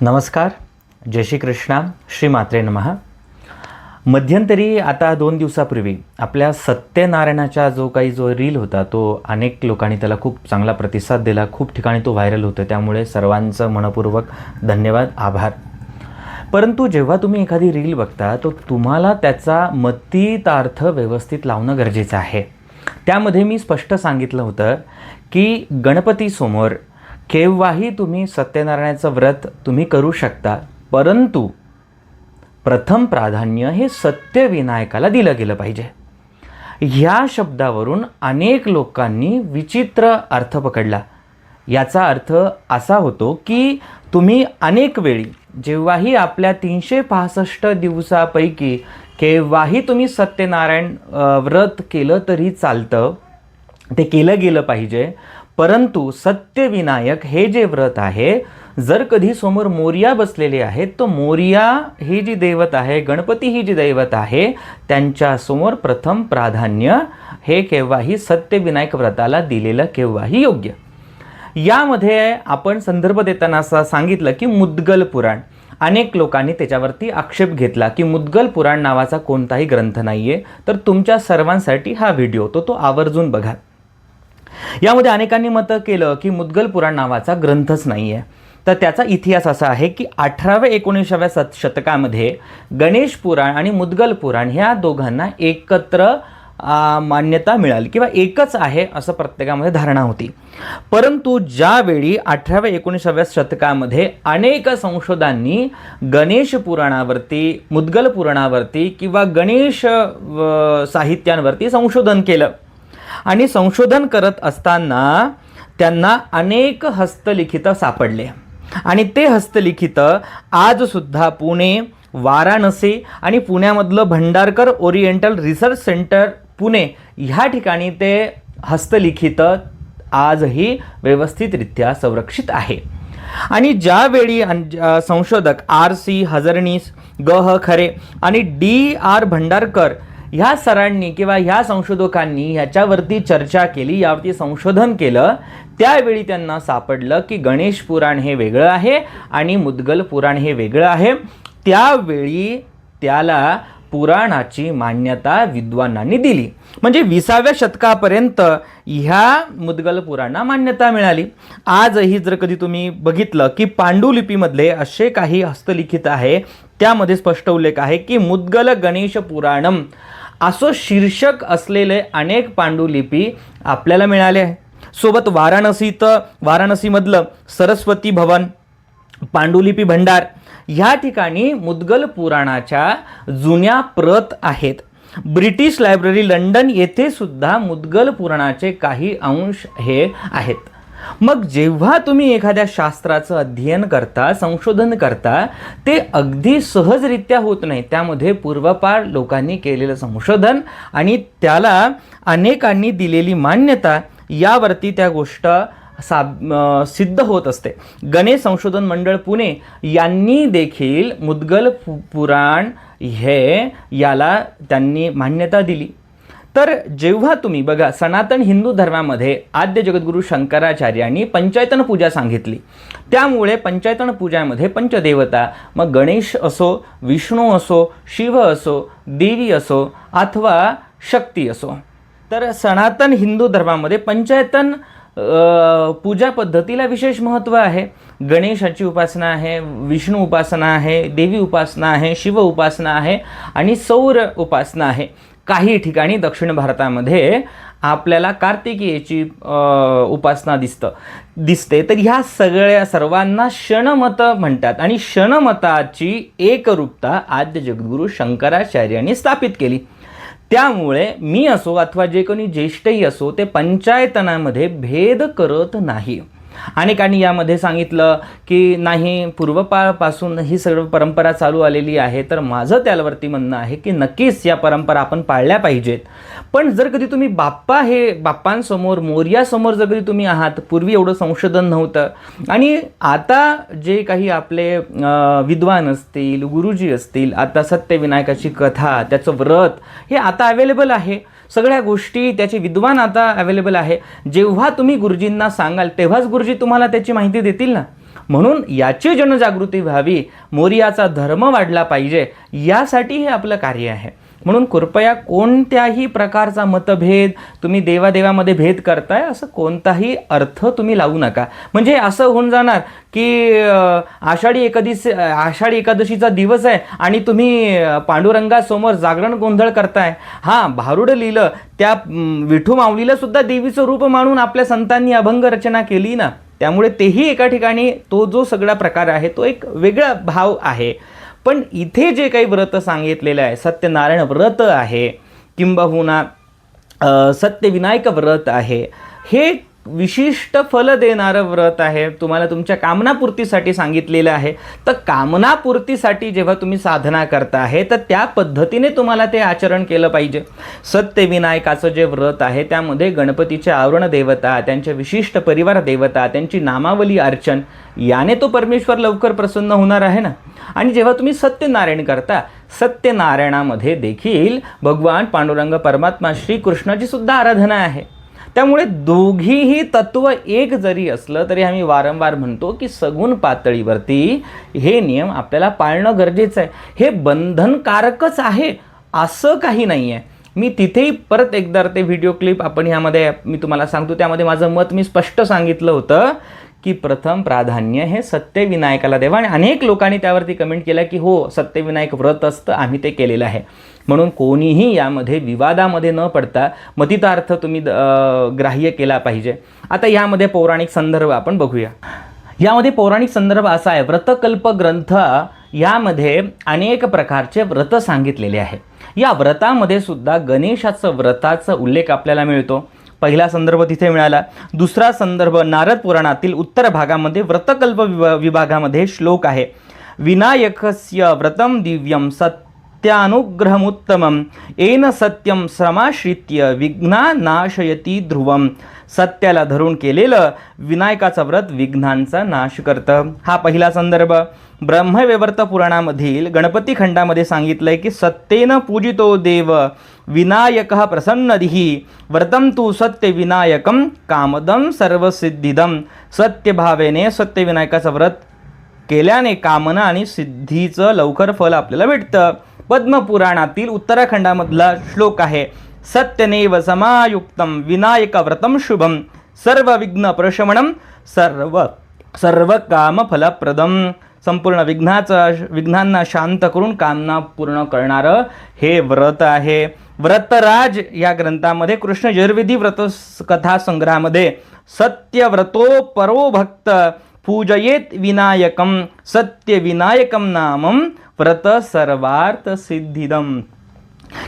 नमस्कार. जय श्री कृष्णा. श्री मात्रे नमः. मध्यंतरी आता दोन दिवसापूर्वी आपल्या सत्यनारायणाचा जो काही जो रील होता तो अनेक लोकांनी त्याला खूप चांगला प्रतिसाद दिला. खूप ठिकाणी तो व्हायरल होतो. त्यामुळे सर्वांचं मनपूर्वक धन्यवाद आभार. परंतु जेव्हा तुम्ही एखादी रील बघता तो तुम्हाला त्याचा मतीतार्थ व्यवस्थित लावणं गरजेचं आहे. त्यामध्ये मी स्पष्ट सांगितलं होतं की गणपतीसमोर केव्हाही तुम्ही सत्यनारायणाचं व्रत तुम्ही करू शकता परंतु प्रथम प्राधान्य हे सत्यविनायकाला दिलं गेलं पाहिजे. ह्या शब्दावरून अनेक लोकांनी विचित्र अर्थ पकडला. याचा अर्थ असा होतो की तुम्ही अनेक वेळी जेव्हाही आपल्या तीनशे पासष्ट दिवसापैकी केव्हाही तुम्ही सत्यनारायण व्रत केलं तरी चालतं ते केलं गेलं पाहिजे परंतु सत्यविनायक हे जे व्रत आहे जर कधी समोर मोर्या बसलेले आहेत तर मोर्या ही जी दैवत आहे गणपती ही जी दैवत आहे त्यांच्यासमोर प्रथम प्राधान्य हे केव्हाही सत्यविनायक व्रताला दिलेलं केव्हाही योग्य. यामध्ये आपण संदर्भ देताना असं सांगितलं की मुद्गल पुराण. अनेक लोकांनी त्याच्यावरती आक्षेप घेतला की मुद्गल पुराण नावाचा कोणताही ग्रंथ नाही आहे तर तुमच्या सर्वांसाठी हा व्हिडिओ तो तो आवर्जून बघा. यामध्ये अनेकांनी मतं केलं की मुद्गल पुराण नावाचा ग्रंथच नाही आहे तर त्याचा इतिहास असा आहे की अठराव्या एकोणीसाव्या सत शतकामध्ये गणेश पुराण आणि मुद्गल पुराण ह्या दोघांना एकत्र मान्यता मिळाली किंवा एकच आहे असं प्रत्येकामध्ये धारणा होती. परंतु ज्यावेळी अठराव्या एकोणीसाव्या शतकामध्ये अनेक संशोधांनी गणेश पुराणावरती मुद्गल पुराणावरती किंवा गणेश साहित्यांवरती संशोधन केलं आणि संशोधन करत असताना त्यांना अनेक हस्तलिखितं सापडले. आणि ते हस्तलिखितं आजसुद्धा पुणे वाराणसी आणि पुण्यामधलं Bhandarkar oriental research centre Pune ह्या ठिकाणी ते हस्तलिखितं आजही व्यवस्थितरित्या संरक्षित आहे. आणि ज्यावेळी संशोधक आर सी हजरणीस ग ह खरे आणि डी आर भंडारकर ह्या सरांनी किंवा ह्या संशोधकांनी ह्याच्यावरती चर्चा केली यावरती संशोधन केलं त्यावेळी त्यांना सापडलं की गणेश पुराण हे वेगळं आहे आणि मुद्गल पुराण हे वेगळं आहे. त्यावेळी त्याला पुराणाची मान्यता विद्वानांनी दिली. म्हणजे विसाव्या शतकापर्यंत ह्या मुद्गल पुराणा मान्यता मिळाली. आजही जर कधी तुम्ही बघितलं की पांडुलिपीमधले असे काही हस्तलिखित आहे त्यामध्ये स्पष्ट उल्लेख आहे की मुद्गल गणेश पुराणम असं शीर्षक असलेले अनेक पांडुलिपी आपल्याला मिळाले आहे. सोबत वाराणसीत वाराणसीमधलं सरस्वती भवन पांडुलिपी भंडार ह्या ठिकाणी मुद्गल पुराणाच्या जुन्या प्रत आहेत. ब्रिटिश लायब्ररी लंडन येथे सुद्धा मुद्गल पुराणाचे काही अंश हे आहेत. मग जेव्हा तुम्ही एखाद्या शास्त्राचं अध्ययन करता संशोधन करता ते अगदी सहजरित्या होत नाही. त्यामध्ये पूर्वपार लोकांनी केलेलं संशोधन आणि त्याला अनेकांनी दिलेली मान्यता यावरती त्या गोष्ट सा सिद्ध होत असते. गणेश संशोधन मंडळ पुणे यांनी देखील मुद्गल पुराण हे याला त्यांनी मान्यता दिली. तर जेव्हा तुम्ही बघा सनातन हिंदू धर्मामध्ये आद्य जगद्गुरू शंकराचार्यांनी पंचायतन पूजा सांगितली. त्यामुळे पंचायतन पूजामध्ये पंचदेवता मग गणेश असो विष्णू असो शिव असो देवी असो अथवा शक्ती असो. तर सनातन हिंदू धर्मामध्ये पंचायतन पूजा पद्धतीला विशेष महत्त्व आहे. गणेशाची उपासना आहे विष्णू उपासना आहे देवी उपासना आहे शिव उपासना आहे आणि सौर उपासना आहे. काही ठिकाणी दक्षिण भारतामध्ये आपल्याला कार्तिकेयची उपासना दिसतं दिसते. तर ह्या सगळ्या सर्वांना क्षणमत म्हणतात आणि क्षणमताची एकरूपता आद्य जगद्गुरू शंकराचार्यांनी स्थापित केली. त्यामुळे मी असो अथवा जे कोणी ज्येष्ठही असो ते पंचायतनामध्ये भेद करत नाही. अनेकांनी यामध्ये सांगितलं की नाही पूर्वपाळपासून ही सर्व परंपरा चालू आलेली आहे तर माझं त्यावरती म्हणणं आहे की नक्कीच या परंपरा आपण पाळल्या पाहिजेत. पण जर कधी तुम्ही बाप्पा हे बाप्पांसमोर मोर्यासमोर जर कधी तुम्ही आहात पूर्वी एवढं संशोधन नव्हतं. आणि आता जे काही आपले विद्वान असतील गुरुजी असतील आता सत्यविनायकाची कथा त्याचं व्रत हे आता अवेलेबल आहे. सगळ्या गोष्टी त्याचे विद्वान आता अवेलेबल आहे. जेव्हा तुम्ही गुरुजींना सांगाल तेव्हाच गुरुजी तुम्हाला त्याची माहिती देतील ना? म्हणून याची जनजागृती व्हावी मोरियाचा धर्म वाढला पाहिजे यासाठी हे आपलं कार्य आहे. म्हणून कृपया कोणत्याही प्रकारचा मतभेद तुम्ही देवादेवामध्ये भेद करताय असं कोणताही अर्थ तुम्ही लावू नका. म्हणजे असं होऊन जाणार की आषाढी एकादशी आषाढी एकादशीचा दिवस आहे आणि तुम्ही पांडुरंगासमोर जागरण गोंधळ करताय. हां भारुड लिहिलं त्या विठू माऊलीला सुद्धा देवीचं रूप मानून आपल्या संतांनी अभंग रचना केली ना त्यामुळे तेही एका ठिकाणी तो जो सगळा प्रकार आहे तो एक वेगळा भाव आहे. पण इथे जे काही व्रत सांगितलेलं आहे सत्यनारायण व्रत आहे किंबहुना सत्यविनायक व्रत आहे हे विशिष्ट फल देणारं व्रत आहे तुम्हाला तुमच्या कामनापूर्तीसाठी सांगितलेलं आहे. तर कामनापूर्तीसाठी जेव्हा तुम्ही साधना करता आहे तर त्या पद्धतीने तुम्हाला ते आचरण केलं पाहिजे. सत्यविनायकाचं जे व्रत आहे त्यामध्ये गणपतीचे आवरण देवता त्यांच्या विशिष्ट परिवार देवता त्यांची नामावली अर्चन याने तो परमेश्वर लवकर प्रसन्न होणार आहे ना? आणि जेव्हा तुम्ही सत्यनारायण करता सत्यनारायणामध्ये देखील भगवान पांडुरंग परमात्मा श्रीकृष्णाची सुद्धा आराधना आहे. त्यामुळे दोघीही तत्व एक जरी असलं तरी आम्ही वारंवार म्हणतो की सगुण पातळीवरती हे नियम आपल्याला पाळणं गरजेचं आहे. हे बंधनकारकच आहे असं काही नाही आहे मी तिथेही परत एकदा ते व्हिडिओ क्लिप आपण ह्यामध्ये मी तुम्हाला सांगतो त्यामध्ये माझं मत मी स्पष्ट सांगितलं होतं की प्रथम प्राधान्य हे सत्यविनायकाला द्यावं. आणि अनेक लोकांनी त्यावरती कमेंट केलं की हो सत्यविनायक व्रत असतं आम्ही ते केलेलं आहे. म्हणून कोणीही यामध्ये विवादामध्ये न पडता मतितार्थ तुम्ही ग्राह्य केला पाहिजे. आता यामध्ये पौराणिक संदर्भ आपण बघूया. यामध्ये पौराणिक संदर्भ असा आहे व्रतकल्प ग्रंथ यामध्ये अनेक प्रकारचे व्रत सांगितलेले आहे. या व्रतामध्ये सुद्धा गणेशाचं व्रताचा उल्लेख आपल्याला मिळतो. पहिला संदर्भ तिथे मिळाला. दुसरा संदर्भ नारद पुराणातील उत्तर भागामध्ये व्रतकल्प विभागामध्ये श्लोक आहे. विनायकस्य व्रतम दिव्यम सत्यानुग्रहमुत्तमम येन सत्यम श्रमाश्रित्य विघ्ना नाशयती ध्रुवम. सत्याला धरून केलेलं विनायकाचं व्रत विघ्नांचा नाश करतं. हा पहिला संदर्भ. ब्रह्मवेवर्त पुराणामधील गणपती खंडामध्ये सांगितलंय की सत्तेनं पूजितो देव विनायक प्रसन्नदिही व्रतम तू सत्य विनायकम कामदम सर्वसिद्धिदम सत्यभावेने सत्यविनायकाचं व्रत केल्याने कामना आणि सिद्धीचं लवकर फल आपल्याला भेटतं. पद्मपुराणातील उत्तराखंडामधला श्लोक आहे सत्यनेव समायुक्तम विनायक व्रतम शुभम सर्व विघ्न सर्व सर्व काम फलप्रदम संपूर्ण विघ्नाचं विघ्नांना शांत करून कामना पूर्ण करणारं हे व्रत आहे. व्रतराज या ग्रंथामध्ये कृष्ण यजुर्वेदी व्रत कथा संग्रहामध्ये सत्यव्रतो परो भक्त पूजयेत विनायकम सत्य विनायकम नामम व्रत सर्वार्थ सिद्धिदम।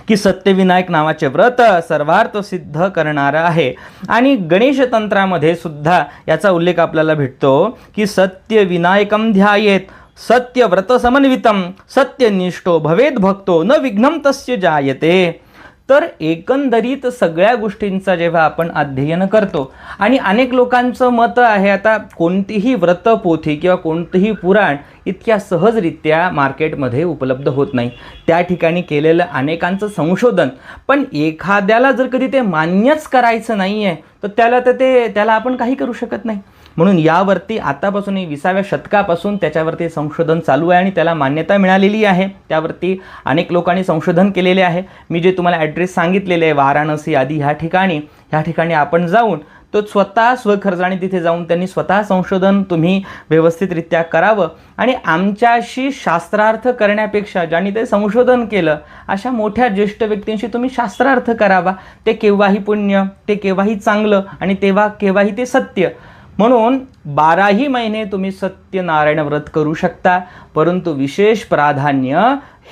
की सत्यविनायक नावाचे व्रत सर्वार्थ सिद्ध करणारं आहे. आणि गणेश तंत्रामध्ये सुद्धा याचा उल्लेख आपल्याला भेटतो की सत्यविनायकम ध्यायेत सत्य व्रत समन्वितम सत्यनिष्ठो भवेद भक्तो न विघ्नम तस्य जायते. तर एकंदरीत सगळ्या गोष्टींचा जेव्हा आपण अध्ययन करतो आणि अनेक लोकांचं मत आहे आता कोणतीही व्रतपोथी किंवा कोणतंही पुराण इतक्या सहजरित्या मार्केटमध्ये उपलब्ध होत नाही. त्या ठिकाणी केलेलं अनेकांचं संशोधन. पण एखाद्याला जर कधी ते मान्यच करायचं नाही आहे तर त्याला तर ते त्याला आपण काही करू शकत नाही. म्हणून यावरती आतापासून विसाव्या शतकापासून त्याच्यावरती संशोधन चालू आहे आणि त्याला मान्यता मिळालेली आहे. त्यावरती अनेक लोकांनी संशोधन केलेले आहे. मी जे तुम्हाला ॲड्रेस सांगितलेले आहे वाराणसी आदी ह्या ठिकाणी ह्या ठिकाणी आपण जाऊन तो स्वतः स्वखर्जाने तिथे जाऊन त्यांनी स्वतः संशोधन तुम्ही व्यवस्थितरित्या करावं आणि आमच्याशी शास्त्रार्थ करण्यापेक्षा ज्यांनी ते संशोधन केलं अशा मोठ्या ज्येष्ठ व्यक्तींशी तुम्ही शास्त्रार्थ करावा. ते केव्हाही पुण्य ते केव्हाही चांगलं आणि तेव्हा केव्हाही ते सत्य. म्हणून बाराही महिने तुम्ही सत्यनारायण व्रत करू शकता परंतु विशेष प्राधान्य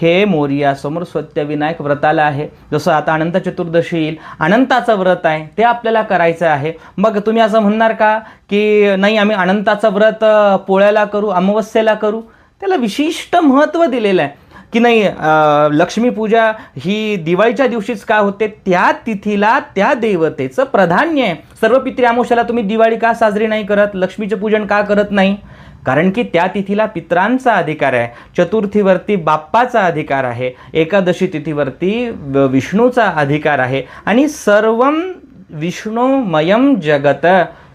हे मोर्यासमोर सत्यविनायक व्रताला आहे. जसं आता अनंत चतुर्दशी येईल अनंताचं व्रत आहे ते आपल्याला करायचं आहे. मग तुम्ही असं म्हणणार का की नाही आम्ही अनंताचं व्रत पोळ्याला करू अमावस्येला करू? त्याला विशिष्ट महत्त्व दिलेलं आहे. की नाही लक्ष्मीपूजा ही दिवाळीच्या दिवशीच का होते? त्या तिथीला त्या देवतेचं प्राधान्य आहे सर्व पितृअमावस्याला तुम्ही दिवाळी का साजरी नाही करत? लक्ष्मीचं पूजन का करत नाही? कारण की त्या तिथीला पित्रांचा अधिकार आहे. चतुर्थीवरती बाप्पाचा अधिकार आहे. एकादशी तिथीवरती व- विष्णूचा अधिकार आहे. आणि सर्व विष्णुमयम जगत.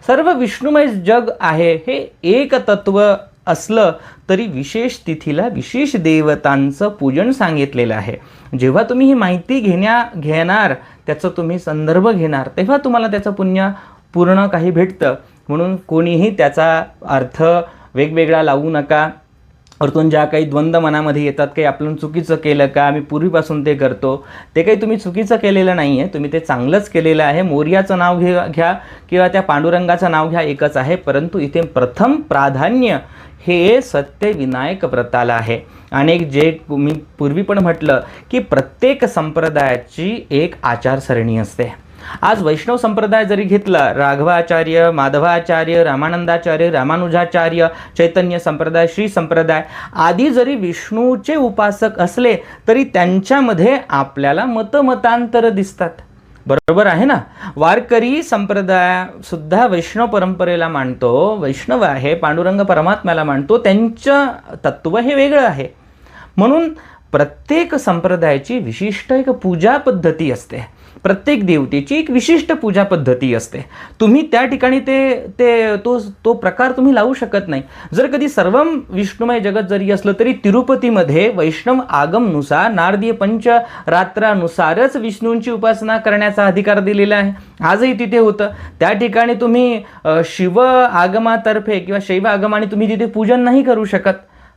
सर्व विष्णुमय जग आहे. हे एक तत्व असलं तरी विशेष तिथीला विशेष देवतांचं पूजन सांगितलेलं आहे. जेव्हा तुम्ही ही माहिती घेण्या घेणार त्याचं तुम्ही संदर्भ घेणार तेव्हा तुम्हाला त्याचं पुण्य पूर्ण काही भेटतं. म्हणून कोणीही त्याचा अर्थ वेगवेगळा लावू नका. वरतून ज्या काही द्वंद्व मनामध्ये येतात काही आपण चुकीचं केलं का आम्ही पूर्वीपासून ते करतो ते काही तुम्ही चुकीचं केलेलं नाही आहे तुम्ही ते चांगलंच केलेलं आहे. मोर्याचं नाव घे घ्या किंवा त्या पांडुरंगाचं नाव घ्या एकच आहे. परंतु इथे प्रथम प्राधान्य हे सत्यविनायक व्रताला आहे. अनेक जे मी पूर्वी पण म्हटलं की प्रत्येक संप्रदायाची एक आचारसरणी असते. आज वैष्णव संप्रदाय जरी घेतला राघवाचार्य माधवाचार्य रामानंदाचार्य रामानुजाचार्य चैतन्य संप्रदाय श्री संप्रदाय आदी जरी विष्णूचे उपासक असले तरी त्यांच्यामध्ये आपल्याला मतमतांतर दिसतात. बरोबर आहे ना? वारकरी संप्रदाय सुद्धा वैष्णव परंपरेला मानतो वैष्णव आहे पांडुरंग परमात्म्याला मानतो त्यांचं तत्व हे वेगळं आहे. म्हणून प्रत्येक संप्रदायाची विशिष्ट एक पूजा पद्धती असते. प्रत्येक देवतेची एक विशिष्ट पूजा पद्धती असते. तुम्ही त्या ठिकाणी ते ते तो तो प्रकार तुम्ही लावू शकत नाही. जर कधी सर्व विष्णुमय जगत जरी असलं तरी तिरुपतीमध्ये वैष्णव आगमनुसार नारदीय पंचरात्रानुसारच विष्णूंची उपासना करण्याचा अधिकार दिलेला आहे. आजही तिथे होतं. त्या ठिकाणी तुम्ही शिव आगमातर्फे किंवा शैव आगमाने तुम्ही तिथे पूजन नाही करू शकत.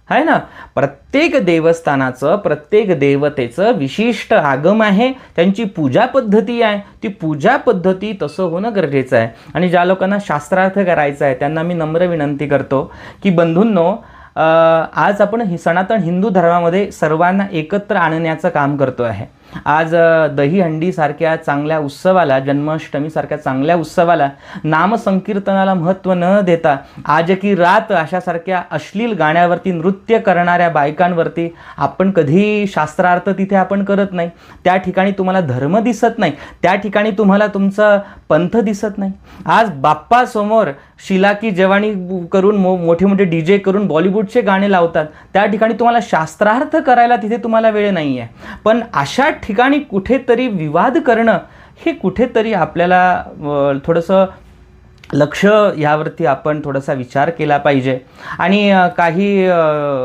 आहे ना? प्रत्येक देवस्थानाचं प्रत्येक देवतेचं विशिष्ट आगम आहे. त्यांची पूजा पद्धती आहे. ती पूजा पद्धती तसं होणं गरजेचं आहे. आणि ज्या लोकांना शास्त्रार्थ करायचा आहे त्यांना मी नम्र विनंती करतो की बंधूंनो आज आपण सनातन हिंदू धर्मामध्ये सर्वांना एकत्र आणण्याचं काम करतो आहे आज दही दहीहंडीसारख्या चांगल्या उत्सवाला जन्माष्टमीसारख्या चांगल्या उत्सवाला नामसंकीर्तनाला महत्त्व न देता आज की रात अशासारख्या अश्लील गाण्यावरती नृत्य करणाऱ्या बायकांवरती आपण कधी शास्त्रार्थ तिथे आपण करत नाही. त्या ठिकाणी तुम्हाला धर्म दिसत नाही. त्या ठिकाणी तुम्हाला तुमचं पंथ दिसत नाही. आज बाप्पासमोर शिला की जवानी करून मो मोठे मोठे डी जे करून बॉलिवूडचे गाणे लावतात. त्या ठिकाणी तुम्हाला शास्त्रार्थ करायला तिथे तुम्हाला वेळ नाही आहे पण अशा ठिकाणी कुठेतरी विवाद करणं हे कुठेतरी आपल्याला थोडंसं लक्ष यावरती आपण थोडासा विचार केला पाहिजे. आणि काही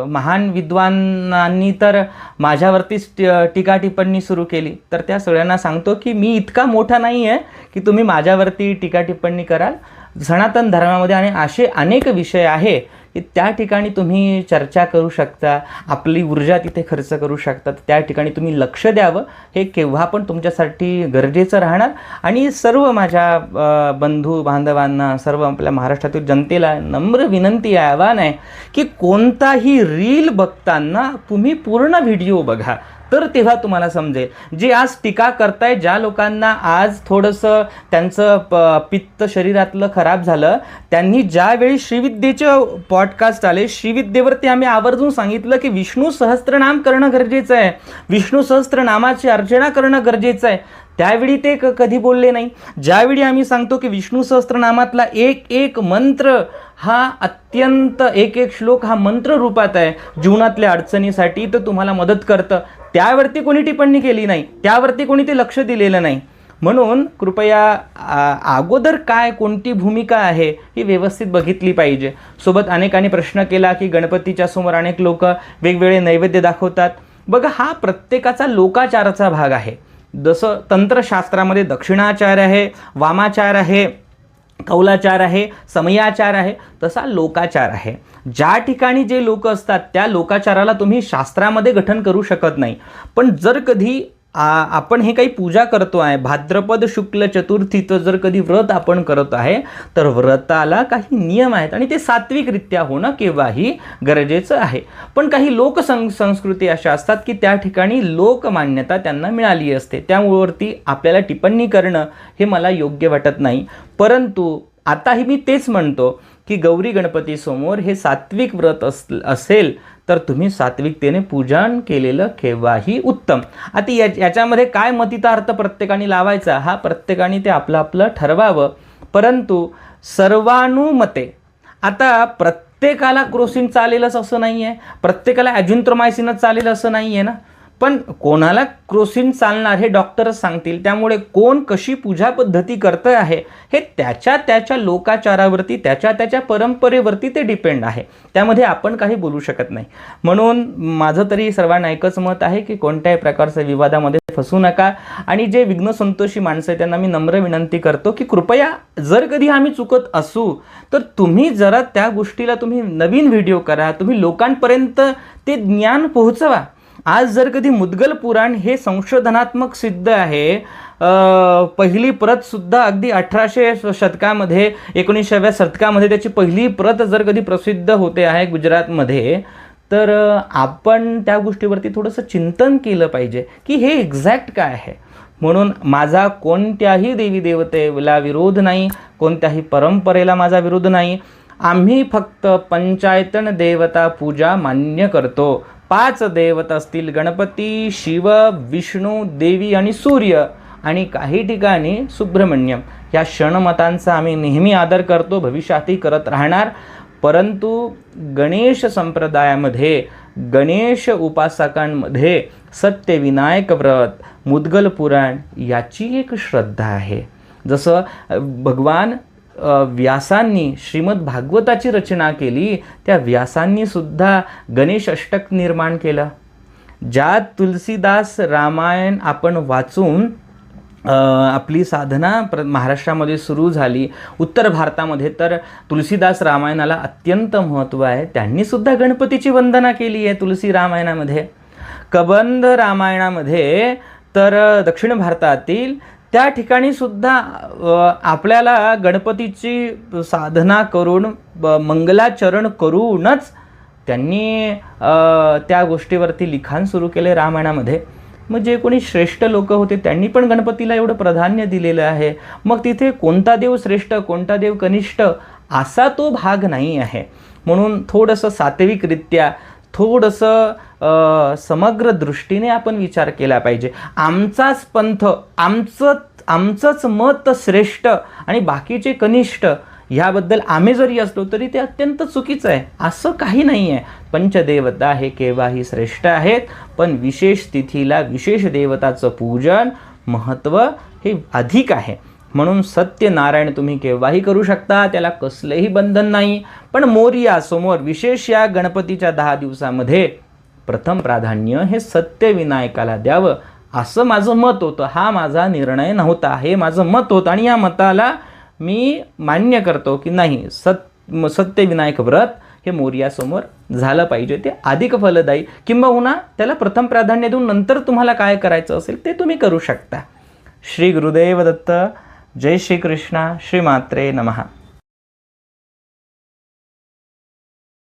महान विद्वानांनी तर माझ्यावरतीच टीका टिप्पणी सुरू केली. तर त्या सगळ्यांना सांगतो की मी इतका मोठा नाही आहे की तुम्ही माझ्यावरती टीका टिप्पणी कराल. सनातन धर्मामध्ये आणि असे अनेक विषय आहे त्या ठिकाणी तुम्ही चर्चा करू शकता आपली ऊर्जा तिथे खर्च करू शकता त्या ठिकाणी तुम्ही लक्ष द्यावं हे केव्हा पण तुमच्यासाठी गरजेचं राहणार. आणि सर्व माझ्या बंधू बांधवांना सर्व आपल्या महाराष्ट्रातील जनतेला नम्र विनंती आहे आव्हान आहे की कोणताही रील बघताना तुम्ही पूर्ण व्हिडिओ बघा. तर तेव्हा तुम्हाला समजेल. जे आज टीका करताय ज्या लोकांना आज थोडंसं त्यांचं प पित्त शरीरातलं खराब झालं त्यांनी ज्यावेळी श्रीविद्येचं पॉडकास्ट आले श्रीविद्येवरती आम्ही आवर्जून सांगितलं की विष्णू सहस्त्रनाम करणं गरजेचं आहे. विष्णू सहस्त्रनामाची अर्चना करणं गरजेचं आहे. त्यावेळी ते क कधी बोलले नाही. ज्यावेळी आम्ही सांगतो की विष्णू सहस्त्रनामातला एक एक मंत्र हा अत्यंत एक एक श्लोक हा मंत्र रूपात आहे जीवनातल्या अडचणीसाठी तर तुम्हाला मदत करतं. त्यावरती कोणी टिप्पणी केली नाही त्यावरती कोणी ते लक्ष दिलेलं नाही. म्हणून कृपया अगोदर काय कोणती भूमिका आहे ही व्यवस्थित बघितली पाहिजे. सोबत अनेकांनी प्रश्न केला की गणपतीच्या समोर अनेक लोक वेगवेगळे नैवेद्य दाखवतात. बघा हा प्रत्येकाचा लोकाचाराचा भाग आहे. जसं तंत्रशास्त्रामध्ये दक्षिणाचार आहे वामाचार आहे कौलाचार आहे समयाचार आहे तसा लोकाचार आहे. ज्या ठिकाणी जे लोक असतात त्या लोकाचाराला तुम्ही शास्त्रामध्ये गठन करू शकत नाही. पण जर कधी आपण हे काही पूजा करतो आहे भाद्रपद शुक्ल चतुर्थीचं जर कधी व्रत आपण करत आहे तर व्रताला काही नियम आहेत आणि ते सात्विकरित्या होणं केव्हाही गरजेचं आहे. पण काही लोकसं संस्कृती अशा असतात की त्या ठिकाणी लोकमान्यता त्यांना मिळाली असते. त्यामुळेवरती आपल्याला टिप्पणी करणं हे मला योग्य वाटत नाही. परंतु आताही मी तेच म्हणतो की गौरी गणपतीसमोर हे सात्विक व्रत अस असेल तर तुम्ही सात्विकतेने पूजन केलेलं केव्हाही उत्तम. आता या याच्यामध्ये काय मतितार्थ प्रत्येकाने लावायचा हा प्रत्येकाने ते आपलं आपलं ठरवावं. परंतु सर्वानुमते आता प्रत्येकाला क्रोसिन चालेलच असं नाही आहे प्रत्येकाला ॲज्युंट्रोमायसिनच चालेल असं नाही आहे ना. पण कोणाला क्रोसिन चालणार हे डॉक्टरच सांगतील. त्यामुळे कोण कशी पूजा पद्धती करतं आहे हे त्याच्या त्याच्या लोकाचारावरती त्याच्या त्याच्या परंपरेवरती ते डिपेंड आहे. त्यामध्ये आपण काही बोलू शकत नाही. म्हणून माझं तरी सर्वांना एकच मत आहे की कोणत्याही प्रकारच्या विवादामध्ये फसू नका. आणि जे विघ्न संतोषी माणसं आहे त्यांना मी नम्र विनंती करतो की कृपया जर कधी आम्ही चुकत असू तर तुम्ही जरा त्या गोष्टीला तुम्ही नवीन व्हिडिओ करा. तुम्ही लोकांपर्यंत ते ज्ञान पोहोचवा. आज जर कधी मुद्गल पुराण हे संशोधनात्मक सिद्ध आहे पहिली प्रत सुद्धा अगदी अठराशे शतकामध्ये एकोणीसाव्या शतकामध्ये त्याची पहिली प्रत जर कधी प्रसिद्ध होते आहे गुजरातमध्ये तर आपण त्या गोष्टीवरती थोडंसं चिंतन केलं पाहिजे की हे एक्झॅक्ट काय आहे. म्हणून माझा कोणत्याही देवी देवतेला विरोध नाही कोणत्याही परंपरेला माझा विरोध नाही. आम्ही फक्त पंचायतन देवता पूजा मान्य करतो. पाच दैवत असतील गणपती शिव विष्णू देवी आणि सूर्य आणि काही ठिकाणी सुब्रह्मण्यम. या क्षणमतांचा आम्ही नेहमी आदर करतो भविष्यातही करत राहणार. परंतु गणेश संप्रदायामध्ये गणेश उपासकांमध्ये सत्यविनायक व्रत मुद्गल पुराण याची एक श्रद्धा आहे. जसं भगवान व्यासांनी श्रीमद भागवताची रचना केली त्या व्यासांनी सुद्धा गणेश अष्टक निर्माण केलं. ज्यात तुलसीदास रामायण आपण वाचून आपली साधना प्र महाराष्ट्रामध्ये सुरू झाली. उत्तर भारतामध्ये तर तुलसीदास रामायणाला अत्यंत महत्त्व आहे. त्यांनीसुद्धा गणपतीची वंदना केली आहे तुलसी रामायणामध्ये. कबंध रामायणामध्ये तर दक्षिण भारतातील त्या ठिकाणी सुद्धा आपल्याला गणपतीची साधना करून ब- मंगलाचरण करूनच त्यांनी त्या गोष्टीवरती लिखाण सुरू केले रामायणामध्ये. मग जे कोणी श्रेष्ठ लोक होते त्यांनी पण गणपतीला एवढं प्राधान्य दिलेलं आहे. मग तिथे कोणता देव श्रेष्ठ कोणता देव कनिष्ठ असा तो भाग नाही आहे. म्हणून थोडंसं सात्विकरित्या थोडंसं समग्र दृष्टीने आपण विचार केला पाहिजे. आमचाच पंथ आमचं आमचंच मत श्रेष्ठ आणि बाकीचे कनिष्ठ ह्याबद्दल आम्ही जरी असलो तरी ते अत्यंत चुकीचं आहे. असं काही नाही आहे पंचदेवता हे केव्हाही श्रेष्ठ आहेत पण विशेष तिथीला विशेष देवताचं पूजन महत्त्व हे अधिक आहे. म्हणून सत्यनारायण तुम्ही केव्हाही करू शकता त्याला कसलंही बंधन नाही. पण मोर्यासमोर विशेष या गणपतीच्या दहा दिवसामध्ये प्रथम प्राधान्य हे सत्यविनायकाला द्यावं. असं माझं मत होतं. हा माझा निर्णय नव्हता. हे माझं मत होतं आणि या मताला मी मान्य करतो की नाही. सत म- सत्यविनायक व्रत हे मोर्यासमोर झालं पाहिजे. ते अधिक फलदायी. किंबहुना त्याला प्रथम प्राधान्य देऊन नंतर तुम्हाला काय करायचं असेल ते तुम्ही करू शकता. श्री गुरुदेव दत्त. जय श्रीकृष्णा. श्रीमात्रे श्री मात्रे नमहा